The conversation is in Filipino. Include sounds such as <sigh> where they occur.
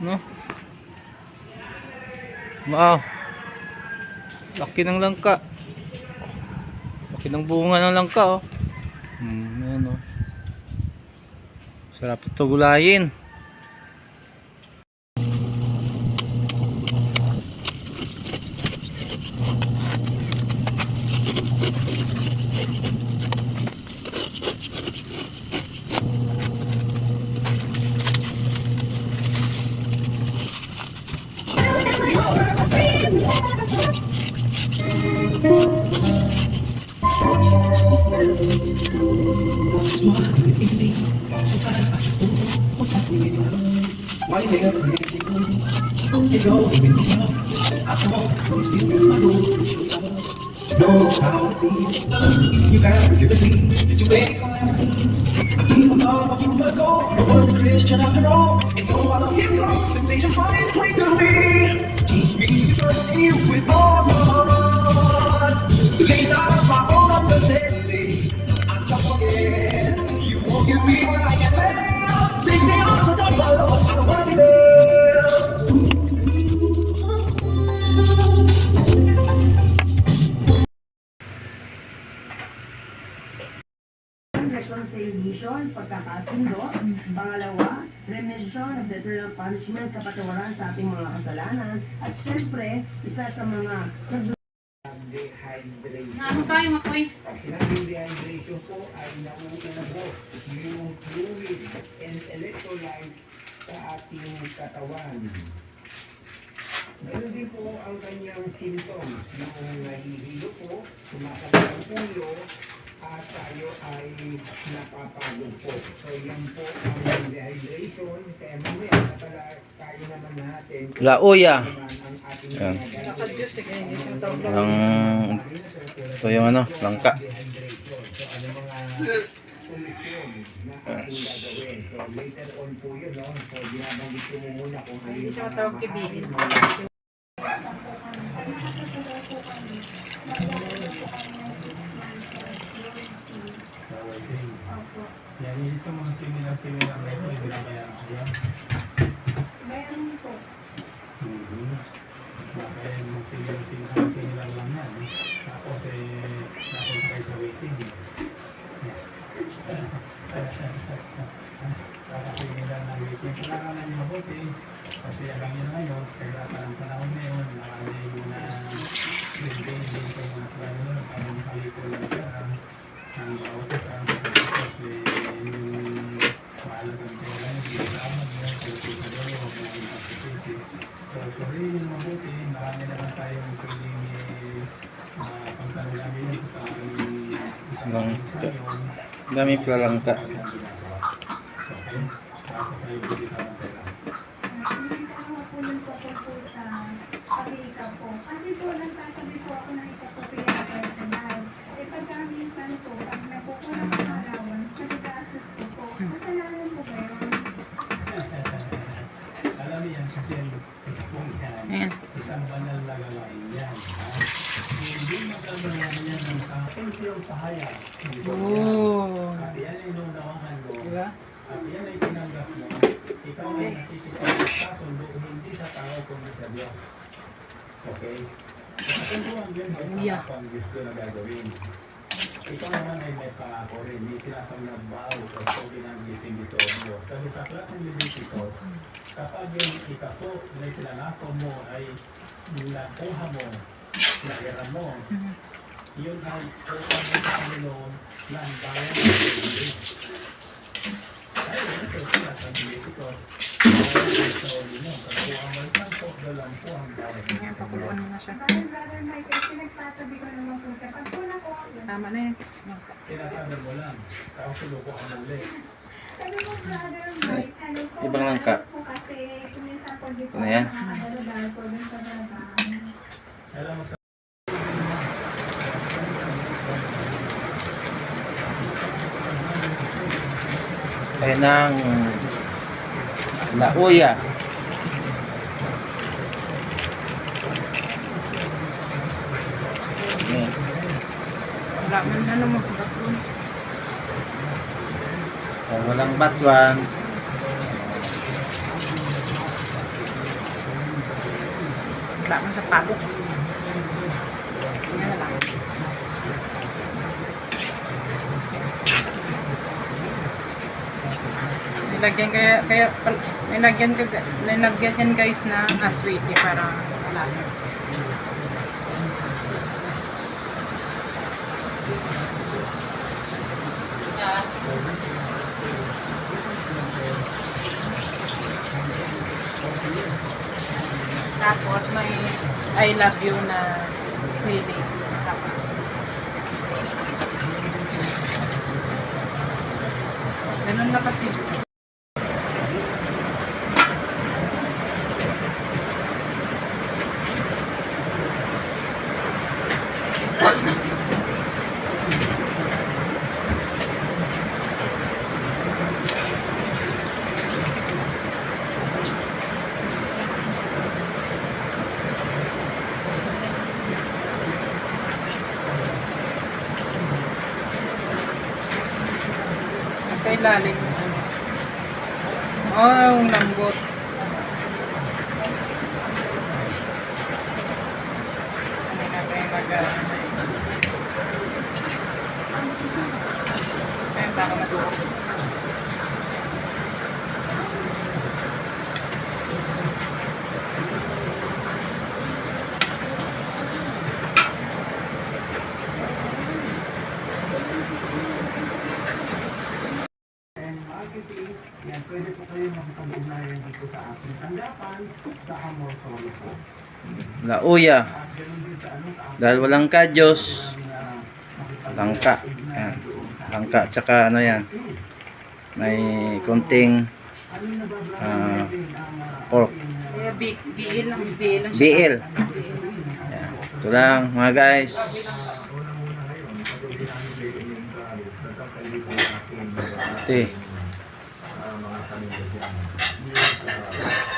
No? Wow. Laki ng langka. Laki ng bunga ng langka, oh. Hmm, ayan, oh. Sarap ito gulayin. You got to give it What's happening in your life? Why you never make me. Did you make I keep on top, I keep on go. No one a Christian after all. And no other hits on sensation finds way to me. Teach me to trust you with all your heart. To lay down my own understanding. Pagkakasundo. Pangalawa, remission of the eternal punishment, kapatawaran sa ating mga kasalanan. At syempre, isa sa mga Dehydration. Ano tayo, Makoy? Ang dehydration po ay nauubos yung fluid and electrolyte sa ating katawan. Meron din po ang kanyang symptoms. Yung nahihilo po, sumasakit ang ulo, at tayo ay napapagod po. So yan po ang dehydration. Kaya mamaya, pala tayo naman natin Lauya. ano naman ang ating Yan. Ang ito yung ano, langka. So, ano mga solusyon na ating gagawin. So, later on po yun, no? So, binabanggit ko mo muna kung ano Hindi yung mga matawag kibihin. maaaring Yan, ito mga similar-similar na ito, binabayaran ko yan. Mhm. Kaya yung similar-similar lang yan. eh. Tapos eh, tapos kayo sa waiting. Para similar na waiting. Kailangan nyo mabuti. Kasi alam nyo ngayon, kailangan ng panahon ngayon, marami muna building din sa mga plano, para makaliko lang siya. Ang bawat isa, tapos eh, yung mahalagang pera, hindi kasama niya, kasi sa dalo, huwag natin kapitisi. So, suriin yung mabuti, marami naman tayong pwedeng eh, pagtanong sa aming Lang- ngayon. Dami pala langka. Okay? Tapos tayo bibitaw ng pera. Kasi po, nagsasabi po ako ng isa po pinag-personal. Eh, pagka minsan po, pag nakukulang ang arawan, nag-gastos ko po. Kasalanan po ba yun? Alam niyo yan, kasi kung yan, Ayan. isang banal na gawain yan. ha? Hindi magagawa niya ng kapensiyong pahaya. Oo. At yan ay naunawahan mo. Diba? At yan ay tinanggap mo. Ikaw ay Yes. nakikipag sa sundo, hindi sa tao kundi sa Diyos. Okay? Ang yun ay pangako ang gusto na gagawin. Ikaw naman ay may pangako rin. May sinasang nagbaho o sabi ng gising dito ang Diyos. Sabi sa aklat ng Levitico, kapag yung ikapo na pinangako mo ay nakuha mo, naira mo, yun ay utang mo sa Panginoon na ang bayan ng Panginoon. Ay, ito sila sa Levitico. Ay, sa uli mo, kakuha mo isang po, dalang po ang bayan. Mo na siya. Dahil, Brother Michael, pinagsasabi ko naman po, kapag po nakuha ko, Tama na yan. Tinasabi mo lang, tapos suluko ang muli. sabi ko, Brother Mike, ano po, Ibang langka. po kasi, kuminsan po po Ano yan? po. Alam mo, Ayan ang lauya. Yes. Wala man ano mo. background. Oh, walang batuan. Wala man sa pagok. Yan na lang. Nilagyan kaya, kaya, nilagyan ko, nilagyan yan guys na ah, sweetie para malasa. Tapos may I love you na sili. Ganun na kasi. Sa ilalim. Oh, yung lambot. Ayun, baka maduro. Makipag-ugnayan dito sa ating tanggapan sa Amor Solo po. Lauya. Dahil walang kadyos. ating uh, Langka. Yan. Langka. Tsaka ano yan. May konting ah, pork. BL lang, BL lang siya. BL. Yan. Ito lang mga guys. Ito eh. Thank <laughs> you.